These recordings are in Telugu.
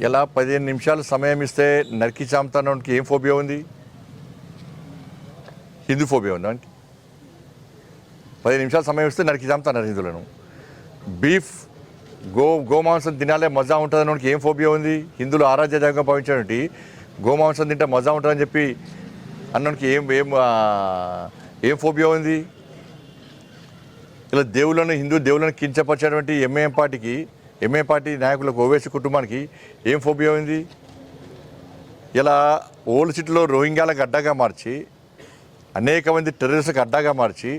ఇలా పదిహేను నిమిషాలు సమయం ఇస్తే నరికి చాంతానికి ఏం ఫోబియా ఉంది? హిందూ ఫోబియా ఉంది అంటే? పదిహేను నిమిషాలు సమయం ఇస్తే నరికి చాంతాన్నారు హిందువులను. బీఫ్ గో గోమాంసం తినాలే మజా ఉంటుందని ఏం ఫోబియా ఉంది? హిందువులు ఆరాధ్య దైవంగా భావించినటువంటి గోమాంసం తింటే మజా ఉంటుందని చెప్పి అన్నకి ఏం ఏం ఏం ఫోబియా ఉంది? ఇలా దేవులను హిందూ దేవులను కించపరిచేటువంటి ఎంఏఎం పార్టీకి ఎంఏ పార్టీ నాయకులకు ఓవేసి కుటుంబానికి ఏం ఫోబియా ఉంది? ఇలా ఓల్డ్ సిటీలో రోహింగ్యాలకు అడ్డాగా మార్చి అనేక మంది టెర్రరిస్ట్లకు అడ్డాగా మార్చి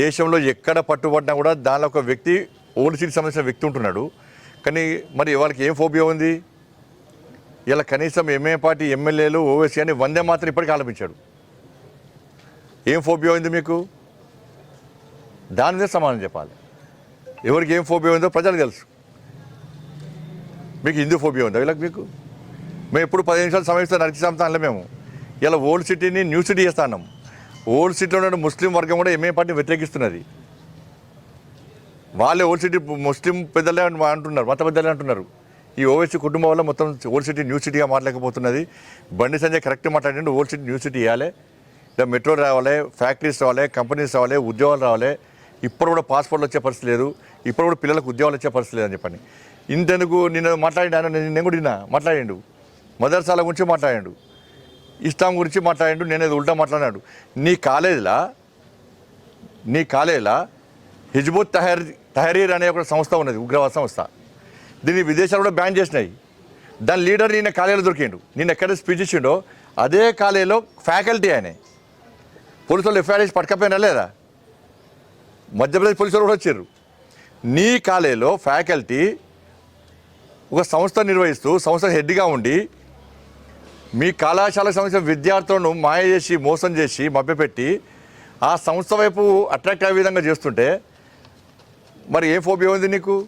దేశంలో ఎక్కడ పట్టుబడినా కూడా దానిలో ఒక వ్యక్తి ఓల్డ్ సిటీకి సంబంధించిన వ్యక్తి ఉంటున్నాడు. కానీ మరి వాళ్ళకి ఏం ఫోబియా ఉంది? ఇలా కనీసం ఎంఏ పార్టీ ఎమ్మెల్యేలు ఓవేసీ అని వందే మాత్రం ఇప్పటికీ ఆలపించాడు. ఏం ఫోబియా ఉంది మీకు? దాని మీద సమాధానం చెప్పాలి. ఎవరికి ఏం ఫోబియా ఉందో ప్రజలకు తెలుసు. మీకు హిందూ ఫోబియా ఉందా? వీళ్ళకి మీకు? మేము ఎప్పుడు పది నిమిషాలు సమయిస్తే నరికి చంపుతానులే మేము. ఇలా ఓల్డ్ సిటీని న్యూ సిటీ చేస్తాన్నాం ఓల్డ్ సిటీలో ఉన్న ముస్లిం వర్గం కూడా ఎంఏ పార్టీ వ్యతిరేకిస్తున్నది. వాళ్ళే ఓల్డ్ సిటీ ముస్లిం పెద్దలే అంటున్నారు మత పెద్దలే అంటున్నారు. ఈ ఓవైసీ కుటుంబం వల్ల మొత్తం ఓల్డ్ సిటీ న్యూ సిటీగా మారలేకపోతున్నది. బండి సంజయ్ కరెక్ట్ మాట్లాడండి ఓల్డ్ సిటీ న్యూ సిటీ ఇవ్వాలి ఇలా మెట్రో రావాలి ఫ్యాక్టరీస్ రావాలి కంపెనీస్ రావాలి ఉద్యోగాలు రావాలి. ఇప్పుడు కూడా పాస్పోర్ట్లు వచ్చే పరిస్థితి లేదు. ఇప్పుడు కూడా పిల్లలకు ఉద్యోగాలు వచ్చే పరిస్థితి లేదని చెప్పండి. ఇంతెందుకు నిన్న మాట్లాడి నేను నేను కూడా నిన్న మాట్లాడిండు. మదర్సాల గురించి మాట్లాడాడు. ఇస్లాం గురించి మాట్లాడాడు నేను అది ఉల్టా మాట్లాడాడు నీ కాలేజీలా? నీ కాలేజీలా? హిజ్బుత్ తహర్ తహరీర్ అనే ఒక సంస్థ ఉన్నది ఉగ్రవాద సంస్థ. దీన్ని విదేశాలు కూడా బ్యాన్ చేసినాయి. దాని లీడర్ నిన్న కాలేజీలో దొరికిండు. నిన్న ఎక్కడ స్పీచ్ ఇచ్చిండో అదే కాలేజీలో ఫ్యాకల్టీ ఆయన. పోలీసు వాళ్ళు ఎఫ్ఐఆర్ చేసి పట్టకపోయినా లేదా? మధ్యప్రదేశ్ పోలీసులు కూడా వచ్చారు. నీ కాలేజీలో ఫ్యాకల్టీ ఒక సంస్థ నిర్వహిస్తూ సంస్థ హెడ్గా ఉండి మీ కళాశాలకు సంబంధించిన విద్యార్థులను మాయ చేసి మోసం చేసి మభ్యపెట్టి ఆ సంస్థ వైపు అట్రాక్ట్ అయ్యే విధంగా చేస్తుంటే మరి ఏ ఫోబియా ఉంది నీకు?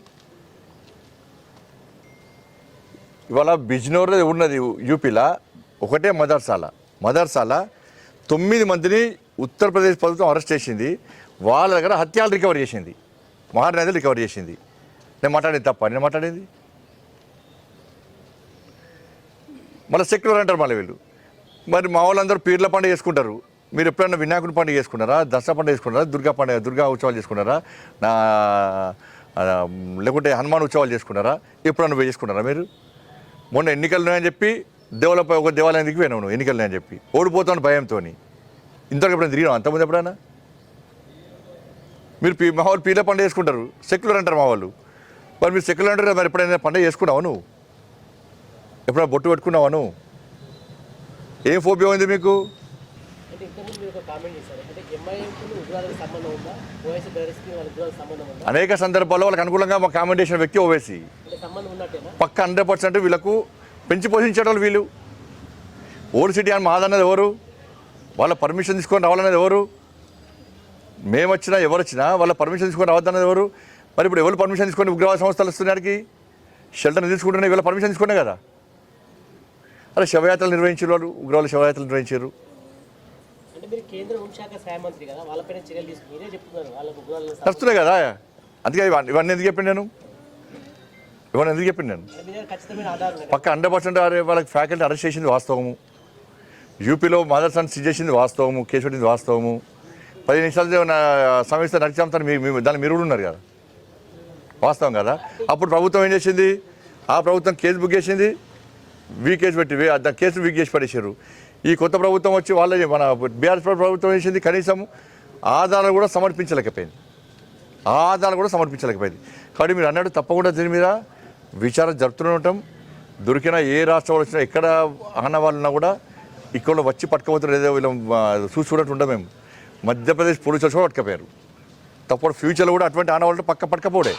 ఇవాళ బిజ్నోర్ ఉన్నది యూపీలో ఒకటే మదర్సాల. మదర్సాల తొమ్మిది మందిని ఉత్తరప్రదేశ్ ప్రభుత్వం అరెస్ట్ చేసింది. వాళ్ళ దగ్గర హత్యాలు రికవర్ చేసింది. మహారాజు రికవర్ చేసింది. నేను మాట్లాడేది తప్ప నేను మాట్లాడేది? మళ్ళీ సెక్యులర్ అంటారు మళ్ళీ వీళ్ళు. మరి మా వాళ్ళందరూ పీర్ల పండుగ చేసుకుంటారు. మీరు ఎప్పుడైనా వినాయకుడి పండుగ చేసుకున్నారా? దసరా పండుగ చేసుకున్నారా? దుర్గా పండుగ దుర్గా ఉత్సవాలు చేసుకున్నారా? నా లేకుంటే హనుమాన్ ఉత్సవాలు చేసుకున్నారా? ఎప్పుడన్నా పోయి చేసుకున్నారా మీరు? మొన్న ఎన్నికలు ఉన్నాయని చెప్పి దేవులపై ఒక దేవాలయం దిగి పోయినావు నువ్వు ఎన్నికలు అని చెప్పి. ఓడిపోతాను భయంతో ఇంతవరకు ఎప్పుడైనా తిరిగినావు? అంతకుముందు ఎప్పుడైనా? మీరు పీ మా వాళ్ళు పీర్ల పండుగ చేసుకుంటారు. సెక్యులర్ అంటారు మా వాళ్ళు. మరి మీరు సెక్యులర్ అంటారు మరి ఎప్పుడైనా పండుగ చేసుకున్నావు నువ్వు? ఎప్పుడైనా బొట్టు పెట్టుకున్నావా నువ్వు? ఏం ఫోబియా ఉంది మీకు? అనేక సందర్భాల్లో వాళ్ళకి అనుకూలంగా మా కామెంట్ చేసిన వ్యక్తి ఓవేసి పక్క హండ్రెడ్ పర్సెంట్ వీళ్ళకు పెంచి పోషించడం వీళ్ళు. ఓల్డ్ సిటీ అని మాదన్నది ఎవరు? వాళ్ళ పర్మిషన్ తీసుకొని రావాలన్నది ఎవరు? మేము వచ్చినా ఎవరు వచ్చినా వాళ్ళ పర్మిషన్ తీసుకొని రావద్దన్నది ఎవరు? మరి ఇప్పుడు ఎవరు పర్మిషన్ తీసుకొని ఉగ్రవాద సంస్థలు వస్తున్నాడికి షెల్టర్ తీసుకుంటున్నాయి వీళ్ళ పర్మిషన్ తీసుకునే కదా. అరే శవయాత్రలు నిర్వహించారు వాళ్ళు ఉగ్రవాద శవయాత్రలు నిర్వహించారు. నడుస్తున్నాయి కదా అందుకే ఇవన్నీ ఇవన్నీ ఎందుకు చెప్పింది నేను? ఇవన్నీ ఎందుకు చెప్పింది నేను? పక్క హండ్రెడ్ పర్సెంట్ వాళ్ళకి ఫ్యాకల్టీ అరెస్ట్ చేసింది వాస్తవము. యూపీలో మదర్స్ అని సిజ్ చేసింది వాస్తవము కేసు పెట్టింది వాస్తవము. పది నిమిషాలు నా సమస్య నడిచాంతాను మీ మీ- దాన్ని మీరు కూడా ఉన్నారు కదా. వాస్తవం కదా. అప్పుడు ప్రభుత్వం ఏం చేసింది? ఆ ప్రభుత్వం కేసు బుక్ చేసింది. వీకేజ్ పెట్టి దాని కేసు వీక్ చేసి పడేశారు. ఈ కొత్త ప్రభుత్వం వచ్చి వాళ్ళ మన బీఆర్ఎస్ ప్రభుత్వం చేసింది కనీసం ఆధారాలు కూడా సమర్పించలేకపోయింది. ఆధారాలు కూడా సమర్పించలేకపోయింది. కాబట్టి మీరు అన్నట్టు తప్పకుండా దీని మీద విచారణ జరుపుతూనే ఉంటాం. దొరికిన ఏ రాష్ట్రం వచ్చినా ఎక్కడ ఆనవాళ్ళు ఉన్నా కూడా ఇక్కడ వచ్చి పట్టుకపోతారు. ఏదో వీళ్ళు ఆ, చూసి చూడట్టు మేము. మధ్యప్రదేశ్ పోలీసులు కూడా పట్టుకపోయారు. తప్పుడు ఫ్యూచర్లో కూడా అటువంటి ఆనవాళ్ళు పక్క పట్టుకపోడే.